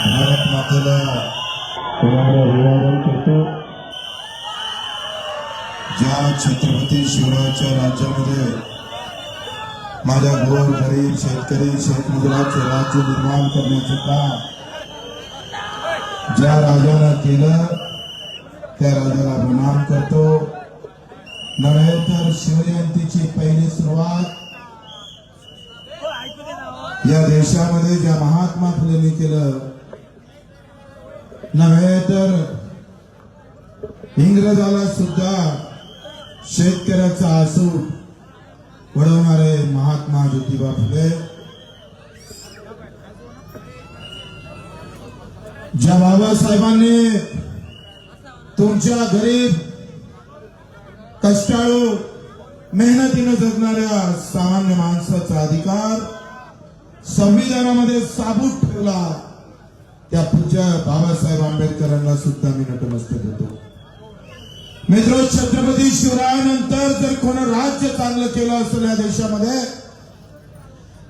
भारत मातेला कोणाला अभिवादन करतो. ज्या छत्रपती शिवरायाच्या राज्यामध्ये माझ्या गोर गरीब शेतकरी शेतमजुराचे राज्य निर्माण करण्याचे काम ज्या राजानं केलं त्या राजाला प्रणाम करतो. नव्हे तर शिवजयंतीची पहिली सुरुवात या देशामध्ये ज्या महात्मा फुलेंनी केलं नव्हे तर इंग्रजाला सुद्धा शेतकऱ्याचा आसू वडवणारे महात्मा ज्योतिबा फुले. ज्या बाबासाहेबांनी तुमच्या गरीब कष्टाळू मेहनतीनं जगणाऱ्या सामान्य माणसाचा अधिकार संविधानामध्ये साबूत ठेवला. त्या पूज्य बाबासाहेब आंबेडकरांना सुद्धा मी नतमस्तक होतो मित्र छत्रपती शिवरायानंतर जर कोण राज्य चांगलं केलं असेल या देशामध्ये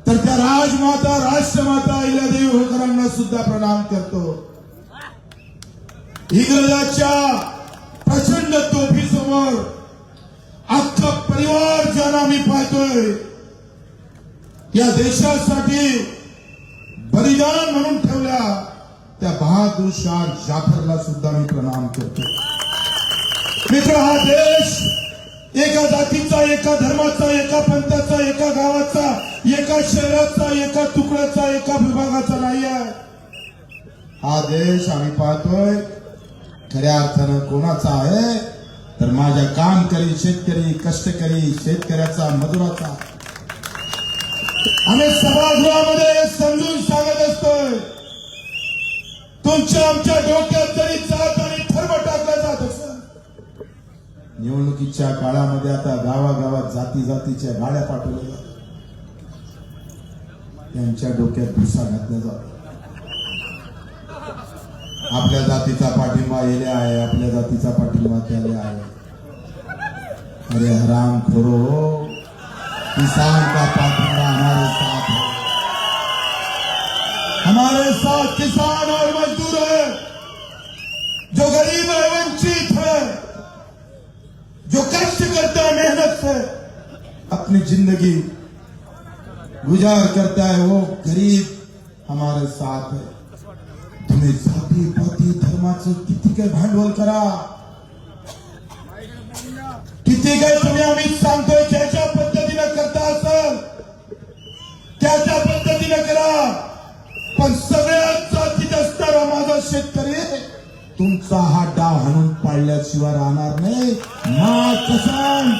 तर त्या राजमाता राष्ट्रमाता अहिल्यादेवी होळकरांना सुद्धा प्रणाम करतो. इंग्रजाच्या प्रचंड तोफीसमोर अख्खा परिवार ज्यांना मी पाहतोय या देशासाठी बलिदान म्हणून ठेवल्या. त्या बहादूर शाह जाफरला सुद्धा मी प्रणाम करतो. मित्र हा देश एका जातीचा एका धर्माचा एका पंथाचा एका गावाचा एका शहराचा एका तुकड्याचा एका विभागाचा नाही आहे. हा देश आम्ही पाहतोय खऱ्या अर्थानं कोणाचा आहे? तर माझ्या कामकरी शेतकरी कष्टकरी शेतकऱ्याचा मजुराचा. आम्ही सभागृहामध्ये समजून सांगत असतोय तुमच्या आमच्या डोक्यात जरी जात आणि ठरव टाकलं जात असेल निवडणुकीच्या काळामध्ये आता गावागावात जाती जातीच्या गाड्या पाठवल्या जातात. त्यांच्या डोक्यात भुसा घातला जातो. आपल्या जातीचा पाठिंबा येले आहे आपल्या जातीचा पाठिंबा त्याले आहे. अरे हराम खोरो किसान का पाठिंबा हमारे साथ है? हमारे साथ किसान और मजदूर है, जो गरीब है वंचित है, जो कष्ट करता है मेहनत से अपनी ज़िंदगी गुजार करता है, वो गरीब हमारे साथ है। तुम्ही जाती, पाती धर्माचं किती काय भांडवल करा? किती काय तुम्ही आम्ही सांगतोय ज्याच्या पद्धतीनं करता सर? असाल त्याच्या पद्धतीनं करा? पण सगळ्यात जातीत असणारा माझा शेतकरी तुमचा हा डाव हाणून पाडल्याशिवाय राहणार नाही. माँ कसम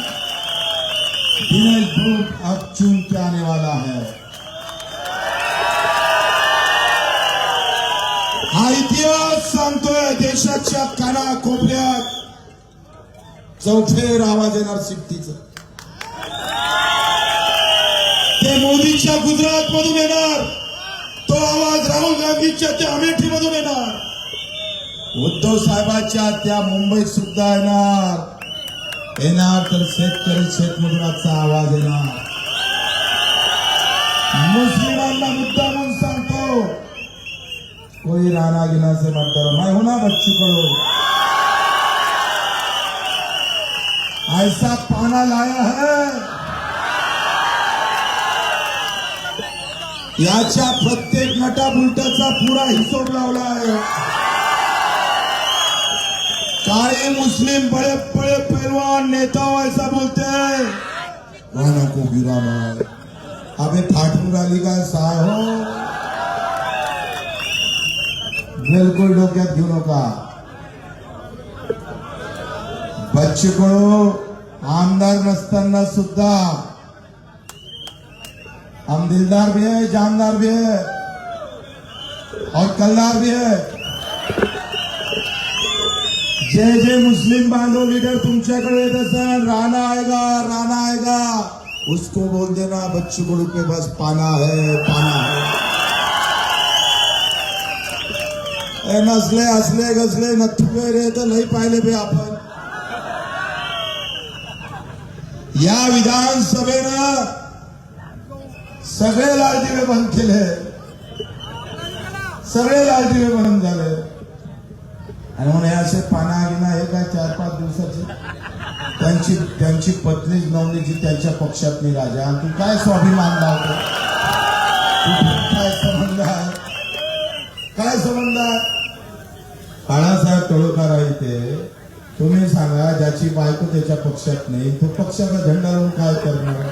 दिनेश धूप अब चुन के आने वाला है हा इतिहास सांगतोय देशाच्या काना कोपऱ्यात चौफेर आवाज येणार सिट्टीचा ते मोदीच्या गुजरात मधून येणार. राहुल गांधीच्या त्या अमेठीमधून येणार. उद्धव साहेबांच्या त्या मुंबईत सुद्धा येणार. येणार तर शेतकरी शेतमजुराचा आवाज येणार. मुस्लिमांना मुद्दा म्हणून सांगतो. कोई राणा गिना से मत डरो मैं हूं ना बच्चू करो ऐसा पाना लाया है. याच्या प्रत्येक नटा बुलटाचा पुरा हिशोब लावला आहे काळे मुस्लिम बड़े बड़े पहलवान नेता ऐसा बोलते हैं राणा को गिराना है अबे फाटून राहिली काय साय हो? बिलकुल डोक्यात घेऊ नका. बच्चूकडो आमदार नसताना सुद्धा हम दिलदार भी है, जानदार भी है और कलदार भी है। जे जे मुस्लिम बांधव लीडर तुमच्याकडे येत असेल राणा आएगा राणा आएगा। उसको बोल देना, बच्चू के पास पाना है पाना है। नसले असले गसले नथुले रे तर लई पाहिले बे आपण या सगळे लालदिवे बंद केले. सगळे लालदिवे बंद झाले. आणि म्हणून हे असे पाना गिना हे काय चार पाच दिवसाचे? त्यांची त्यांची पत्नीच नवनीची त्यांच्या पक्षात नाही राजा. आणि तू काय स्वाभिमान लावतो? काय संबंध आहे? काय संबंध आहे? बाळासाहेब तळोकर आहे ते तुम्ही सांगा ज्याची बायको त्याच्या पक्षात नाही तो पक्षाचा झेंडा लावून काय करणार?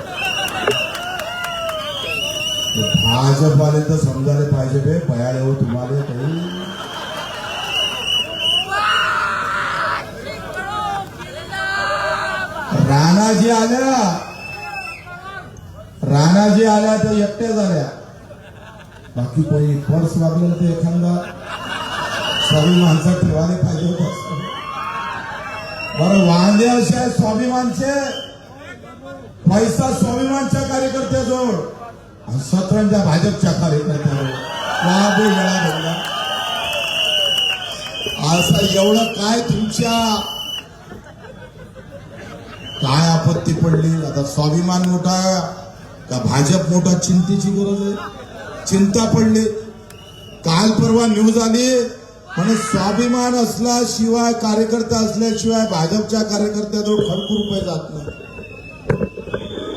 ते तर समजायला पाहिजे बे. भयाळे हो तुम्हाला काही राणाजी आल्या. राणाजी आल्या तर एकट्या झाल्या. बाकी कोणी पर्स लागलं तर एखादा. स्वाभिमानचा ठेवायला पाहिजे होत. बरं वांदे असे स्वाभिमानचे. पैसा स्वाभिमानच्या कार्यकर्त्याजवळ. सतरंजा भाजपच्या कार्यकर्त्याजवळ वाबू वेळा असं एवढं काय तुमच्या काय आपत्ती पडली? आता स्वाभिमान मोठा का भाजप मोठा चिंतेची गरज आहे? चिंता पडली. काल परवा न्यूज आली. म्हणजे स्वाभिमान असल्याशिवाय कार्यकर्ता असल्याशिवाय भाजपच्या कार्यकर्त्याजवळ खडकू रुपये जात नाही.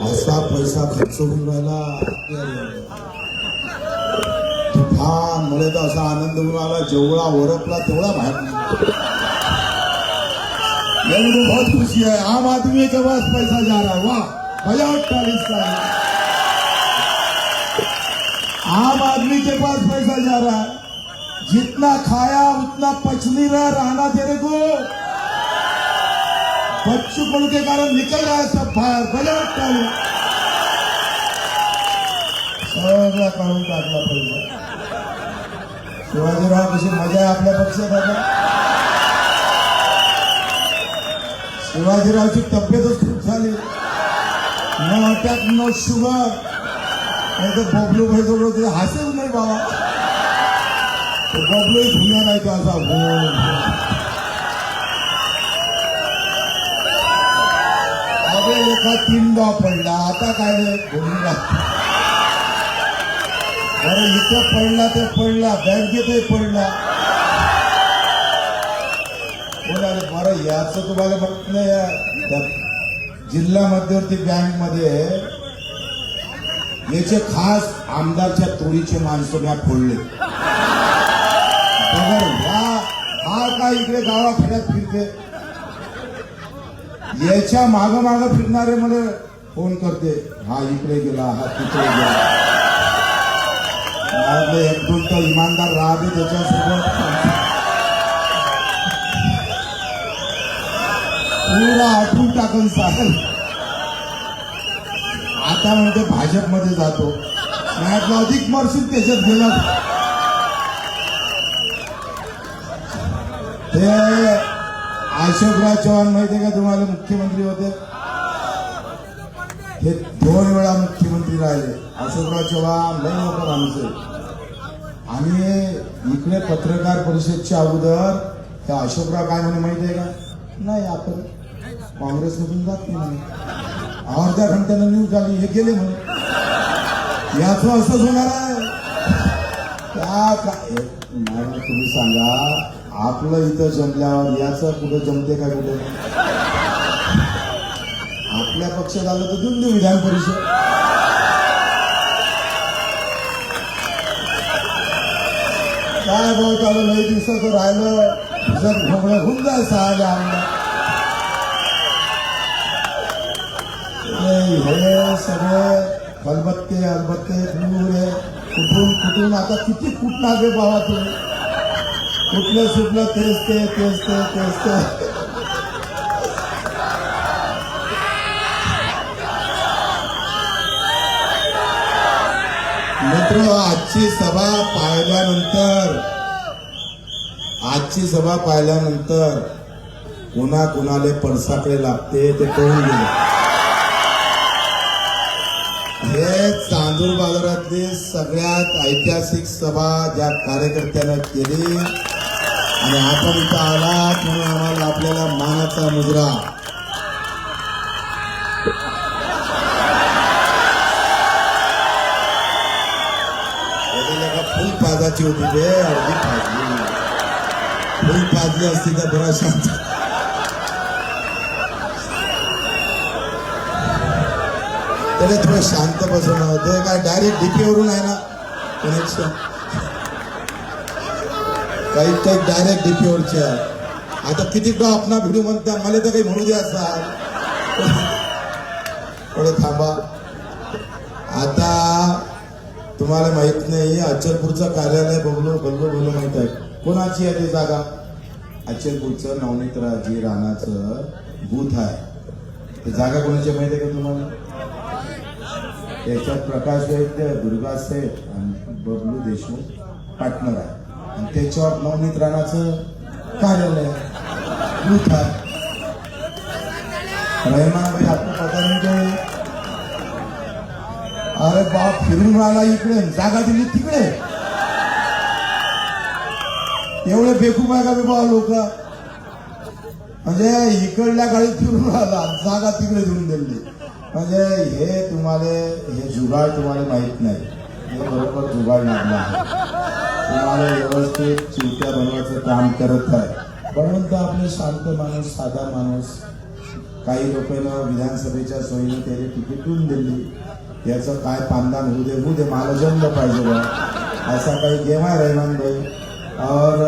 असा पैसा खर्च होऊन राहिला असा आनंद जेवढा ओरपला तेवढा बाहेर मेरे को बहुत खुशी है, आम आदमी के पास पैसा जा रहा है, वाह बजाओ चालीस का आम आदमी के पास पैसा जा रहा है, जितना खाया, उतना पच नहीं रहा, रहना तेरे को. बच्चों के कारण निकल रहा है सब बाहर बजाओ चालू सगळा काढून टाकला पैसा शिवाजीराव कशी मजा आहे आपल्या पक्षात आता? शिवाजीरावची तब्येतच खूप झाली. No attack no sugar. नाही तर बबलू भाई जवळ ते हसेल नाही बाबा. तो बबलू भुण्या नाही तो असा. हो अरे एका तीन गाव पडला. आता काय रे? अरे बरं इथं पडला ते पडला. बँकेतही पडला. बोलाले बरं याच तुम्हाला म्हटलं जिल्हा मध्यवर्ती बँकमध्ये याचे खास आमदारच्या तोडीचे माणसं म्या फोडले. बघा हा हा काय इकडे गावाखेड्यात फिरते? याच्या माग माग फिरणारे मला फोन करते. हा इकडे गेला हा तिकडे गेला. एक दोन तर इमानदार राहते त्याच्यासोबत. पुरा आठवून टाकून चालेल आता म्हणते भाजपमध्ये जातो. म्हटलं अधिक मरशील त्याच्यात गेला. ते अशोकराव चव्हाण माहितीये का तुम्हाला मुख्यमंत्री होते? हे दोन वेळा मुख्यमंत्री राहिले. अशोकराव चव्हाण लय मोठं माणूस आहे. आणि इकडे पत्रकार परिषदच्या अगोदर त्या अशोकराव काय म्हणे माहितीये का? नाही आपण काँग्रेसमधून जात नाही म्हणे. अर्ध्या घंट्यानं न्यूज आली हे गेले म्हणे. याच असंच होणार आहे. तुम्ही सांगा. आपलं इथं जमल्यावर याचं कुठं जमते काय कुठे? आपल्या पक्षात आलं तर देऊन देऊ विधान परिषद. काय भाऊ चालू नाही दिवसाचं राहिलं जर भोगळं होऊन जाय सहा आमदार हे सगळे अलबत्ते अलबत्ते कुठून कुठून आता किती कुठणार रे बाबा तुम्ही? कुठलं सुटलं तेच ते तेच ते तेच ते मित्र आजची सभा पाहिल्यानंतर आजची सभा पाहिल्यानंतर कुणा कुणाले पडसाकडे लागते ते कळून गेले. हे चांदूर बाजारातली सगळ्यात ऐतिहासिक सभा ज्या कार्यकर्त्यानं केली आणि आपण इथं आलात म्हणून आम्हाला आपल्याला मानाचा मुजरा. फुल पाजा होती बे अर्धी पाजली. फुल पाजली असती तर बरा शांत. त्याला थोडं शांत बसवणं होते. काय डायरेक्ट डीपी वरून आहे ना? कनेक्शन काही काही डायरेक्ट डीपीओच्या आहे आता किती तो आपला व्हिडिओ म्हणता मला तर काही म्हणू द्या असा थोडं थांबा. आता तुम्हाला माहीत नाही अचलपूरचं कार्यालय बघलो बघलो बोलो माहीत आहे. कोणाची आहे ती जागा? अचलपूरचं नवनीत राजी राणाचं बूथ आहे. ते जागा कोणाची माहिती आहे का तुम्हाला? त्याच्यात प्रकाश वैद्य दुर्गा सेठ आणि बबलू देशमुख पार्टनर आहे. आणि त्याच्यावर नवनीत राणाचं कार्यालय आहे. बूथ आहे रहमान भाई आपको पता नहीं काय अरे बाप फिरून राहिला इकडे जागा दिली तिकडे. एवढे बेकूफ आहे का बे बाबा लोक? म्हणजे इकडल्या गाडीत फिरून राहिला जागा तिकडे धुवून दिली. म्हणजे हे तुम्हाला हे जुगाड तुम्हाला माहीत नाही. हे बरोबर जुगाड लागला. आहे तुम्हाला व्यवस्थित चिवट्या बनवायचं काम करत आहे. परंतु आपले शांत माणूस साधा माणूस काही लोकांना विधानसभेच्या सोयीने त्याने तिकीट देऊन दिली. याचं काय पानदान होऊ दे होऊ दे मला जमलं पाहिजे बा. असा काही गेम आहे रहमान भाई. और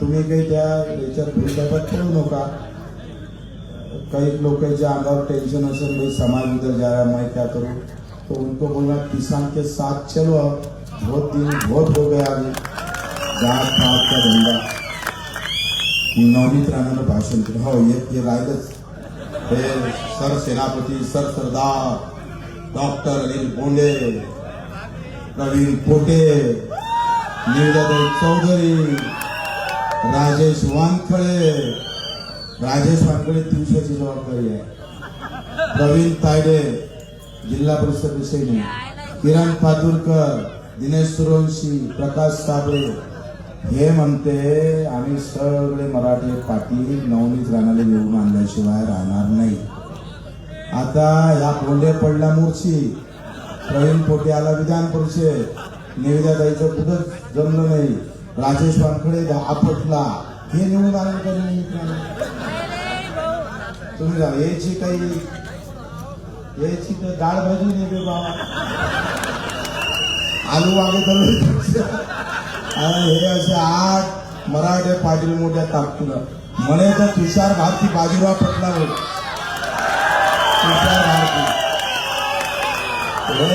तुम्ही काही त्या याच्यात भूलथापात ठेवू नका. काही लोकांच्या अंगावर टेन्शन असेल भाई समाज उधर जा रहा करू मैं क्या तो उनको बोलना किसान के साथ चलो बहुत दिन बहुत हो गया अभी। जात पात का धंदा की नवनीत राणानं भाषण केलं हो हे हे राहिलंच हे सर सेनापती सर सरदार डॉक्टर अनिल बोंडे प्रवीण पोटे नीलदाई चौधरी राजेश वानखळे राजेश वानखळे दिवसाची जबाबदारी आहे प्रवीण तायडे जिल्हा परिषद विषयी किरण पातुरकर दिनेश सुरवंशी प्रकाश साबळे हे म्हणते आम्ही सगळे मराठी पाटील नवनीत राणाला निवडून आणल्याशिवाय राहणार नाही. आता ह्या कोंडे पडला मूर्छी प्रवीण पोटे आला विधान परिषद निवेदा जायचं कुठं जमलं नाही. राजेश वानखडे आपटला. हे निवडून आले का तुम्ही जा याची काही याची तर डाळ भाजी नाही बाबा. आलू वागे हे असे आठ मराठे पाटील मोठ्या तापतील म्हणे तर तुषार भारती बाजीराव पटला तुषार भारती. हे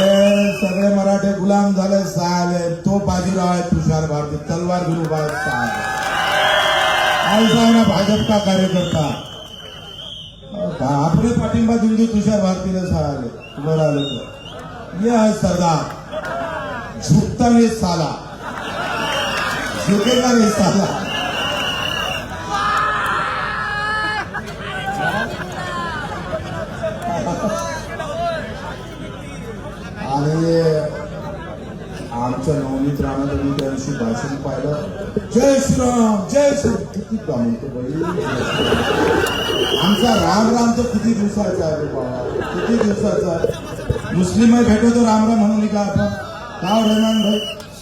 सगळे मराठे गुलाम झाले सहाले तो बाजीराव आहे तुषार भारती. तलवार घेऊन उभा आहे आहे ना भाजप का कार्यकर्ता. आपले पाठिंबा दिली तुषार भारतीला सहाले बरं आले तर. ये आहे सरदार. झुकता नाही साला. झुकेगा नाही साला. आणि आमच्या नवनीत राणा तुम्ही भाषण पाहिलं. जय श्रीराम जय श्री किती का म्हणतो बाई. आमचा राम राम तर किती दिवसाचा आहे बाबा किती दिवसाचा आहे. मुस्लिम भेटतो राम राम म्हणून का आपण का हो रहमान भाई?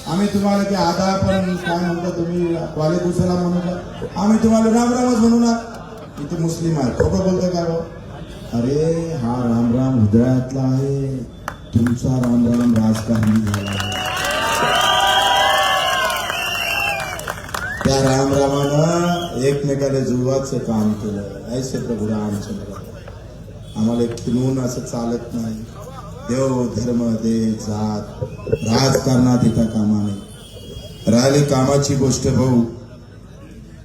आम्ही तुम्हाला की आता पण काय म्हणता तुम्ही वाले कुसला म्हणू का? आम्ही तुम्हाला राम रामच म्हणू ना. इथे मुस्लिम आहे. खोटं बोलतो का भाऊ हो? अरे हा राम राम हृदयातला आहे. तुमचा राम राम राजकारणी झाला आहे. त्या राम रामानं एकमेकाला जुळवाचं काम केलं. ऐसे प्रभू रामचंद्र आम्हाला एक खिनवून असं चालत नाही. देव धर्म दे जात राजकारणात येता कामा नाही राहिली कामाची गोष्ट भाऊ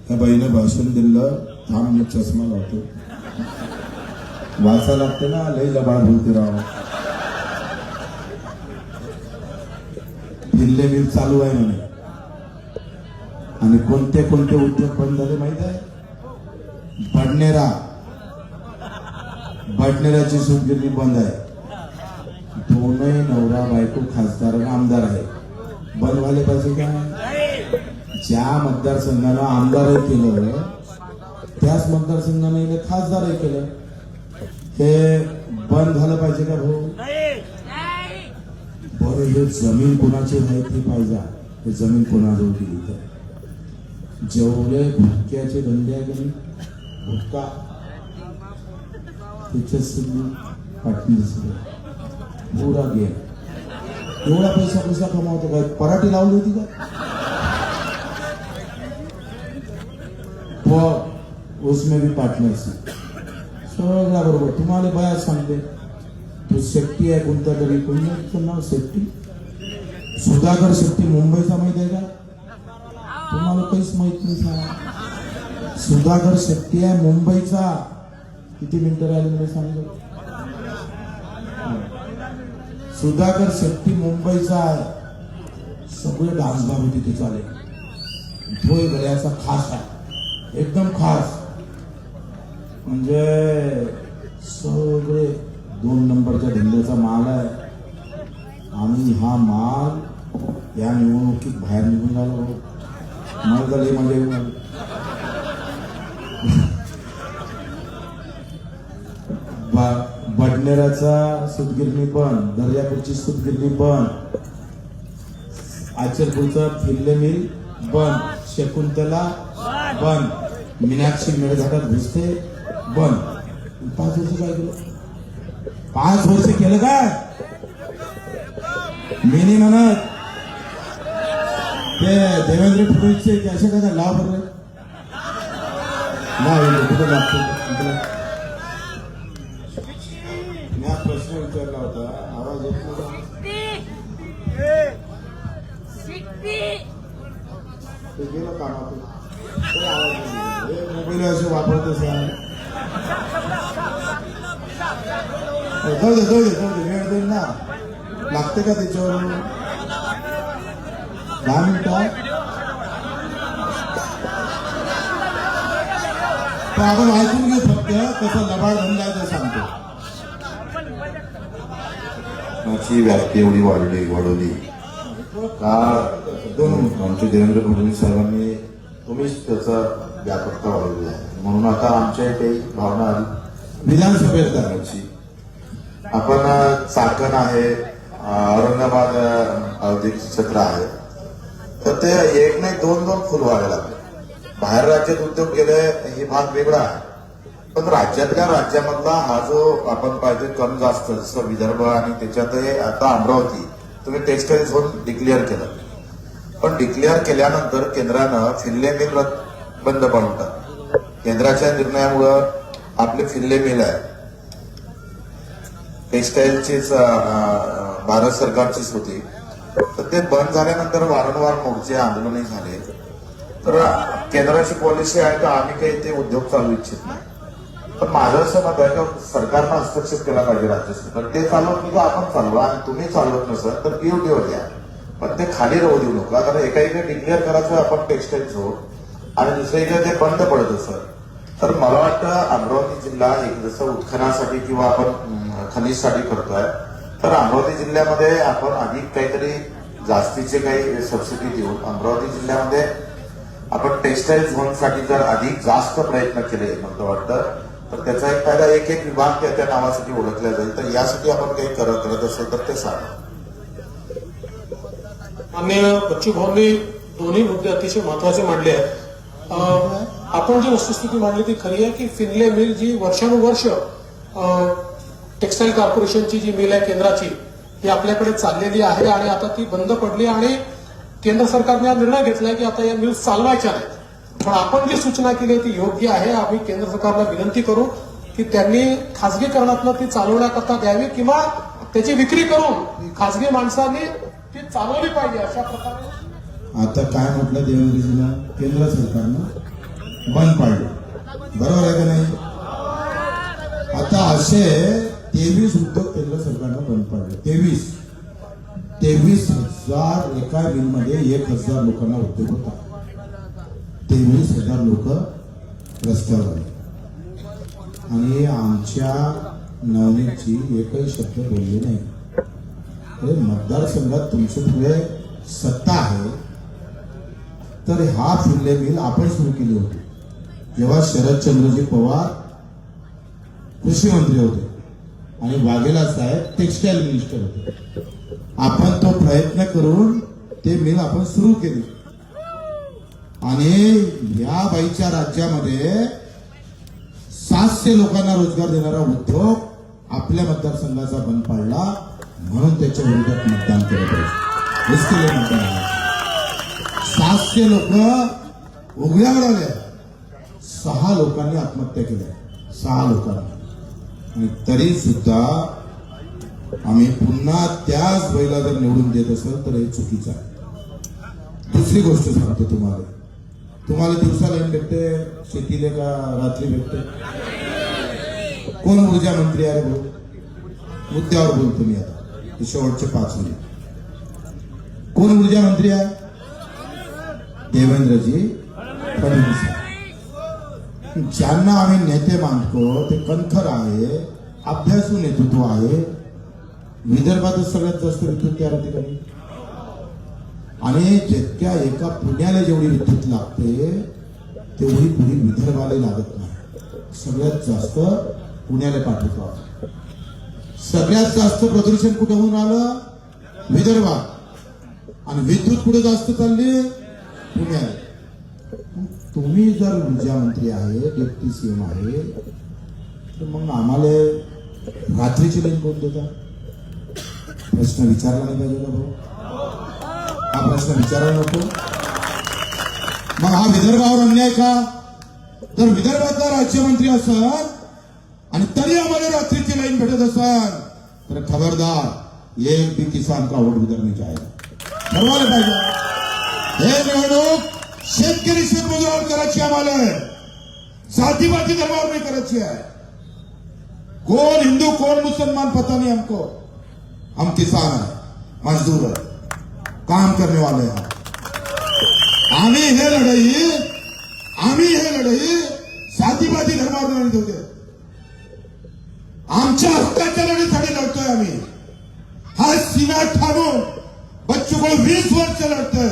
त्या बहिणं भाषण दिलं थांब मी चष्मा लावतो. वाचा लागते ना लई लबाड बोलते राव. फिरले मिल चालू आहे म्हणे. आणि कोणते कोणते उद्योग बंद झाले माहीत आहे? बडनेरा बडनेराची सूतगिरणी बंद आहे. दोनही नवरा बायको खासदार आणि आमदार आहे. बंद व्हायला पाहिजे का? ज्या मतदारसंघाला आमदारही केलं त्याच मतदारसंघाने इथे खासदारही केलं. हे बंद झालं पाहिजे का भाऊ? बरं हे जमीन कोणाची आहे ती पाहिजे. हे जमीन कोणाजवळ केली तर. जेवढे भुटक्याचे धंदे आहे की नाही? भुटका पाटणी पुरा गेला एवढा पैसा कसा कमावतो काय? पराठी लावली होती का? वो उसमें भी पार्टनरशिप सगळ्या बरोबर. तुम्हाला बया सांगते. तू शेट्टी आहे कोणता तरी कोणतं नाव? शेट्टी? सुधाकर शेट्टी मुंबईचा माहीत आहे का? तुम्हाला काहीच माहीत नाही सांगा सुधाकर शेट्टी आहे मुंबईचा. किती मिनिटं राहिले मला सुधाकर शेट्टी मुंबईचा आहे. सगळे डान्स बाबू तिथे चालेल भोय गळ्याचा खास आहे. एकदम खास. म्हणजे सगळे दोन नंबरच्या धंद्याचा माल आहे. आणि हा माल या निवडणुकीत बाहेर निघून झाला मला तर लई मजा येऊन आली. ब- बडनेराचा सुतगिरणी पण दर्यापूरची सुतगिरणी पण. आचरपूरचा फिरले मिल बंद शकुंतला बंद मीनाक्षी मेळघाटात घुसते बंद. पाच वर्ष काय केलं? पाच वर्ष केलं काय? मी म्हणत ते देवेंद्र फडणवीसचे असे काय लाभ बरं? कुठं लागतो इकडे. मी हा विचारला होता. आवाज येत नव्हता. ते गेलं कामातून. आवाज. हे मोबाईल असे वापरतच आहे हो, जाऊ दे जाऊ दे जाऊ दे. वेळ देईल ना. लागते का त्याच्यावर दहा मिनिटं पण आपण ऐकून घेऊ फक्त. कसं लबाड धंदा आहे ते सांगतो ची व्याप्ती एवढी वाढली वाढवली. का दोन आमचे देवेंद्र फडणवीस साहेबांनी तुम्हीच त्याचा व्यापकता वाढवली आहे. म्हणून आता आमच्या इथे भावना आली. विधानसभेत आहे. आपण चाकण आहे औरंगाबाद औद्योगिक क्षेत्र आहे. तर ते एक नाही दोन दोन फुल व्हायला लागले. बाहेर राज्यात उद्योग गेले हे भाग वेगळा आहे. पण राज्यातल्या राज्यामधला हा जो आपण पाहिजे कम जास्त जसं विदर्भ आणि त्याच्यात हे आता अमरावती तुम्ही टेक्सटाईल झोन डिक्लेअर केलं. पण डिक्लेअर केल्यानंतर केंद्रानं फिल्ले मिल बंद पाडून केंद्राच्या निर्णयामुळं आपले फिल्ले मिल आहे. टेक्सटाईलचीच भारत सरकारचीच होती. तर ते बंद झाल्यानंतर वारंवार मोर्चे आंदोलनही झाले. तर केंद्राची पॉलिसी आहे तर आम्ही काही ते उद्योग चालू इच्छित नाही. पण माझं असं मत आहे का सरकारनं हस्तक्षेप केला पाहिजे राज्य सरकार. ते चालवत नाही आपण चालवा आणि तुम्ही चालवत नसत तर पीओटीवर द्या पण ते खाली राहू देऊ नका. कारण एका इकडे डिक्लेअर करायचं आपण टेक्सटाईल झोन आणि दुसऱ्या इकडे ते बंद पडत असत तर मला वाटतं अमरावती जिल्हा एक जसं उत्खनासाठी किंवा आपण खनिजसाठी करतोय तर अमरावती जिल्ह्यामध्ये आपण अधिक काहीतरी जास्तीचे काही सबसिडी देऊन अमरावती जिल्ह्यामध्ये आपण टेक्सटाईल झोनसाठी जर अधिक जास्त प्रयत्न केले मला वाटतं तर त्याचा एक फायदा एक एक विभाग त्या त्या नावासाठी ओळखला जाईल. तर यासाठी आपण काही करत करत असेल तर ते सांगा. मान्य बच्चू भाऊंनी दोन्ही मुद्दे अतिशय महत्त्वाचे मांडले आहेत. आपण जी वस्तुस्थिती मांडली ती खरी आहे की फिनले मिल जी वर्षानुवर्ष अं, टेक्सटाईल कॉर्पोरेशनची जी मिल आहे केंद्राची ही आपल्याकडे चाललेली आहे आणि आता ती बंद पडली आणि केंद्र सरकारने हा निर्णय घेतलाय की आता या मिल्स चालवायच्या नाहीत. पण आपण जी सूचना केली आहे ती योग्य आहे आम्ही केंद्र सरकारला विनंती करू की त्यांनी खासगीकरणातनं ती चालवण्याकरता द्यावी किंवा त्याची विक्री करून खासगी माणसांनी ती चालवली पाहिजे अशा प्रकारे. आता काय म्हटलं देवेंद्रजीला? केंद्र सरकारनं बंद पाडलं. बरोबर आहे का नाही? आता असे तेवीस उद्योग केंद्र सरकारनं बंद पाडले. तेवीस. तेवीस हजार एका बिलमध्ये एक हजार लोकांना उद्योग होता. तेवीस हजार लोक रस्त्यावर आले. आणि आमच्या नवनीतची एकही शब्द बोलले नाही. अरे मतदारसंघात तुमच्यापुढे सत्ता आहे. तर हा फिरले बिल आपण सुरू केली होती. जेव्हा शरदचंद्रजी पवार कृषी मंत्री होते आणि वाघेला साहेब टेक्सटाईल मिनिस्टर होते. आपण तो प्रयत्न करून ते मिल आपण सुरू केली. आणि या बाईच्या राज्यामध्ये सातशे लोकांना रोजगार देणारा उद्योग आपल्या मतदारसंघाचा बंद पाडला. म्हणून त्याच्या विरोधात मतदान केलं पाहिजे. मतदान. सातशे लोक उघड्यावर आले सहा लोकांनी आत्महत्या केल्या सहा लोकांनी. आणि तरी सुद्धा आम्ही पुन्हा त्याच बैला जर निवडून देत असेल तर हे चुकीचं आहे. दुसरी गोष्ट सांगतो तुम्हाला. तुम्हाला दिवसाला भेटते शेतीले का रात्री भेटते? कोण ऊर्जा मंत्री आहे बोल भाऊ? मुद्द्यावर बोलतो मी आता. हे शेवटचे पाच मिनिट. कोण ऊर्जा मंत्री आहे? देवेंद्रजी फडणवीस ज्यांना आम्ही नेते मानतो ते कणखर आहे अभ्यासू नेतृत्व आहे. विदर्भातच सगळ्यात जास्त विद्युत त्या ठिकाणी. आणि जितक्या एका पुण्याला जेवढी विद्युत लागते तेवढी पुढे विदर्भाला लागत नाही. सगळ्यात जास्त पुण्याला पाठवतो सगळ्यात जास्त प्रदूषण कुठं होऊन आलं विदर्भात. आणि विद्युत कुठे जास्त चालली? पुण्याला. तुम्ही जर ऊर्जा मंत्री आहे डेप्टी सीएम आहे तर मग आम्हाला रात्रीची लाईन कोण देता प्रश्न विचारला नाही पाहिजे का भाऊ? हा प्रश्न विचारायला नको. मग हा विदर्भावर अन्याय का? तर विदर्भातला राज्यमंत्री असत आणि तरी आम्हाला रात्रीची लाईन भेटत असत तर खबरदार एक बी किसान का वोट उधर नहीं ठरवायला पाहिजे. हे निवडणूक शेतकरी शेतमजुरावर करायची आम्हाला. जातीपाती धर्मावर नाही करायची आहे. कोण हिंदू कोण मुसलमान पता नहीं हमको हम किसान है मजदूर है काम करने वाले हैं। आम्ही हे लढाई आम्ही हे लढाई जातीपाती धर्मावर लढत होते. आमच्या हक्काच्या लढीसाठी लढतोय आम्ही. हा सीमा ठाणून बच्चूकडे वीस वर्ष लढतोय.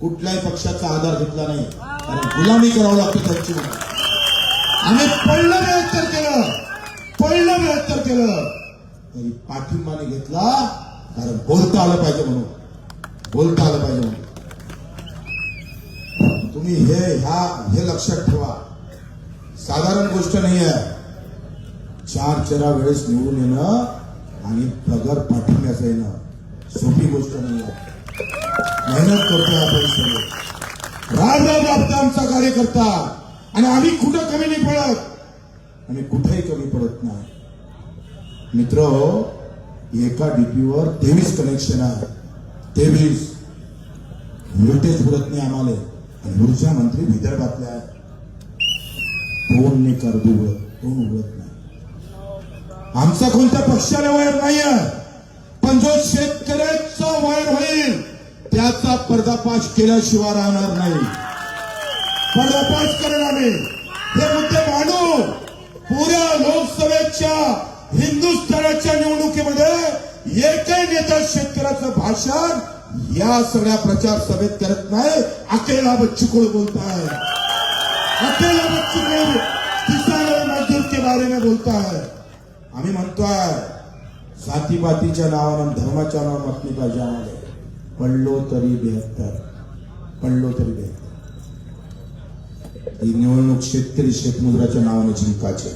कुठल्याही पक्षाचा आधार घेतला नाही. कारण गुलामी करावं लागतं त्यांची आम्ही पहिलं बेहत्तर केलं. पहिलं बहात्तर केलं. तरी पाठिंबाने घेतला कारण बोलता आलं पाहिजे म्हणून. बोलता आलं पाहिजे तुम्ही हे ह्या हे लक्षात ठेवा. साधारण गोष्ट नाही आहे. चार चरा वेळेस निवडून येणं आणि पगार पाठिंब्याचं येणं. सोपी गोष्ट नाही आहे. मेहनत करतोय आपण सगळे. राजा बाबता आमचा कार्यकर्ता. आणि आम्ही कुठं कमी नाही पडत? आणि कुठेही कमी पडत नाही. मित्र एका डीपीवर तेवीस कनेक्शन आहे तेवीस व्होल्टेज उडत नाही आम्हाला. आणि ऊर्जा मंत्री विदर्भातल्या आहेत कोण ने कर्ज उडत कोण उघडत नाही. आमचा कोणत्या पक्षाला वायर नाही पण जो शेतकऱ्याचा वायर होईल त्याचा पर्दापाश केल्याशिवाय राहणार नाही. पर्दापाश करेल आम्ही. हे मुद्दे मांडू पुऱ्या लोकसभेच्या हिंदुस्थानाच्या निवडणुकीमध्ये एकही नेता शेतकऱ्याचं भाषण या सगळ्या प्रचार सभेत करत नाही. अकेला बच्चू बोलताय. अकेला बच्चू किसान मजदूर के बारे में बोलता है आम्ही म्हणतोय जातीपातीच्या नावानं धर्माच्या नावानं मत नाही पाहिजे आम्हाला. पडलो तरी बेहत्तर. पडलो तरी बेहत्तर. ही निवडणूक शेतकरी शेतमजुराच्या नावानं जिंकायची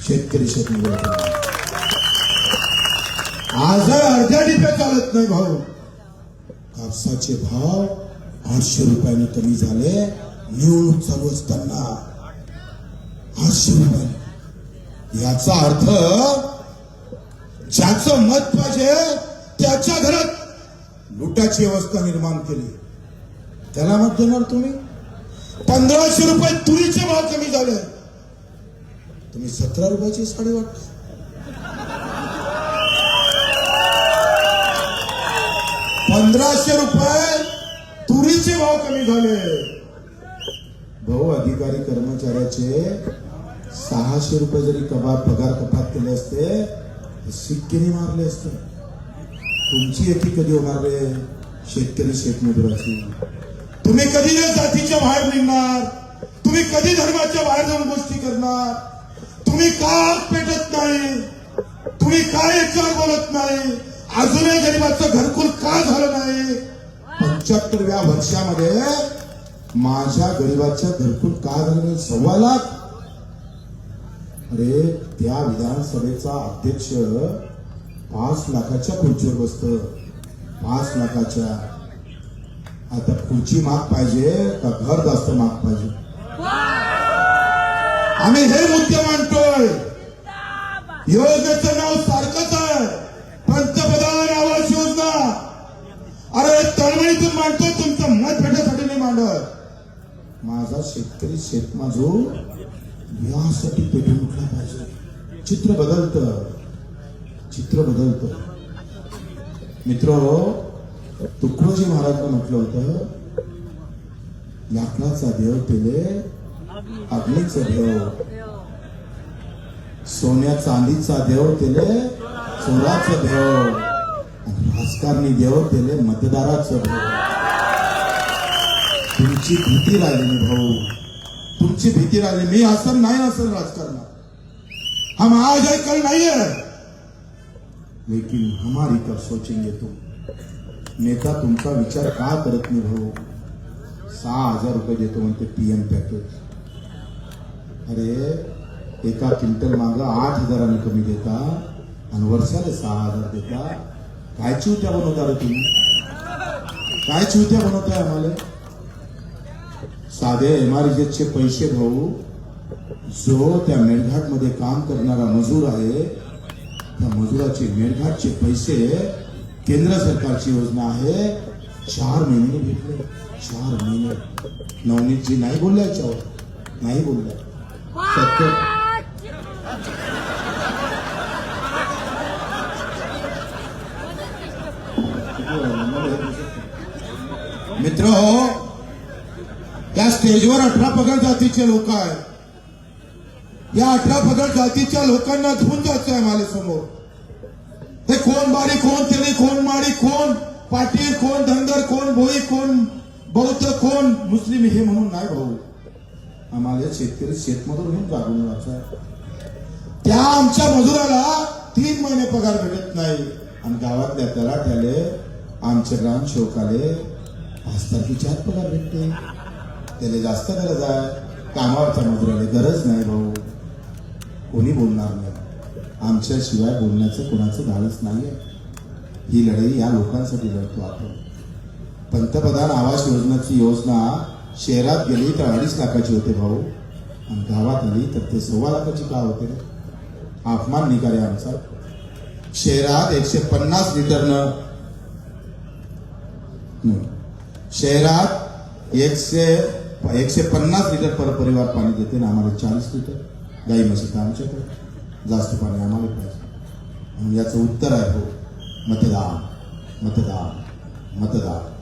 शेतकरी शेतमजुराच्या नावाने. आज अर्ध्या डिप्या चालत नाही भाऊ. कापसाचे भाव आठशे रुपयाने कमी झाले. निवडणूक चालू असताना आठशे रुपयाने. याचा अर्थ ज्याचं मत पाहिजे त्याच्या घरात लुटाची अवस्था निर्माण केली. त्याला मत देणार तुम्ही? पंधराशे रुपये तुरीचे भाव कमी झाले. तुम्ही सतरा रुपयाची साडी वाटता. पंधराशे रुपये तुरीचे भाव कमी झाले. भाऊ अधिकारी कर्मचाऱ्याचे सहाशे रुपये जरी कबाब पगार कपात केले असते तर सिक्केने मारले असते. तुमची एकी कधी होणार रे? शेतकरी शेतमजुराची तुम्ही कधी जातीच्या बाहेर निघणार? तुम्ही कधी धर्माच्या बाहेर जाऊन गोष्टी करणार? तुम्ही का पेटत नाही? तुम्ही का याच्यावर बोलत नाही? अजूनही गरीबाचं घरकुल का झालं नाही? पंच्याहत्तरव्या वर्षामध्ये माझ्या गरीबाच्या घरकुल का झालं नाही? सव्वा लाख. अरे त्या विधानसभेचा अध्यक्ष पाच लाखाच्या खुर्चीवर बसत. पाच लाखाच्या. आता खुर्ची माग पाहिजे का घर जास्त माग पाहिजे? आम्ही हे मुद्दे मांडतोय. योजनेचं नाव सारखंच आहे. पंतप्रधान अरे तळमळीतून मांडतो तुमचं मत भेटण्यासाठी नाही मांडत माझा शेतकरी शेतमजूर यासाठी पेटून उठला पाहिजे. चित्र बदलत. चित्र बदलत. मित्र तुकडोजी महाराजांना म्हटलं होतं लाकडाचा देव केले अग्नीचा देव सोन्या चांदीचा देव केले चोराचा देव आणि राजकारणी देव तेले मतदाराचं तुमची भीती राहिली भाऊ. तुमची भीती लागली मी असं नाही असं राजकारणात. हम आज है कल नहीं है. लेकिन हमारी तर सोचेंगे तुम नेता तुमचा विचार का करत नाही भाऊ? सहा हजार रुपये देतो म्हणते पीएम पॅकेज अरे एका क्विंटल माग आठ हजारानं कमी देता आणि वर्षाला सहा हजार देता. काय चिवत्या बनवता रे तुम्ही? काय चिवत्या बनवताय आम्हाला? साधे एमआरजेचे पैसे भाऊ जो त्या मेळघाटमध्ये काम करणारा मजूर आहे त्या मजुराचे मेळघाटचे पैसे केंद्र सरकारची योजना आहे. चार महिने भेटले. चार महिने. नवनीतजी नाही बोलल्या याच्यावर. नाही बोलल्या सत्य. मित्र हो त्या स्टेजवर अठरा पगड जातीचे लोक आहेत. या अठरा पगड जातीच्या लोकांना धुवून जायचं आहे माझ्यासमोर ते कोण बारी कोण तिने कोण माडी कोण पाटील कोण धनगर कोण भोई कोण बौद्ध कोण मुस्लिम हे म्हणून नाही भाऊ. आम्हाला शेतकरी शेतमजूर घेऊन जागून जायचं आहे. त्या आमच्या मजुराला तीन महिने पगार भेटत नाही. आणि गावातल्या आमचे ग्राहक शोकाले आज तर आत पगार भेटते त्याला जास्त गरज आहे. कामावरच्या मजुराला गरज नाही भाऊ. कोणी बोलणार नाही. आमच्याशिवाय बोलण्याचं कोणाचं धाडस नाही ही लढाई या लोकांसाठी लढतो आपण. पंतप्रधान आवास योजनेची योजना शहरात गेली तर अडीच लाखाची होते भाऊ. आणि गावात आली तर ते सव्वा लाखाची का होते? अपमान निघाले आमचा. शहरात एकशे पन्नास लिटरनं शहरात एकशे एकशे पन्नास लिटर पर परिवार पाणी देते ना आम्हाला चाळीस लिटर. गाई म्हशी तर आमच्याकडे. जास्त पाणी आम्हाला पाहिजे. आणि याचं उत्तर आहे हो मतदान मतदान मतदान.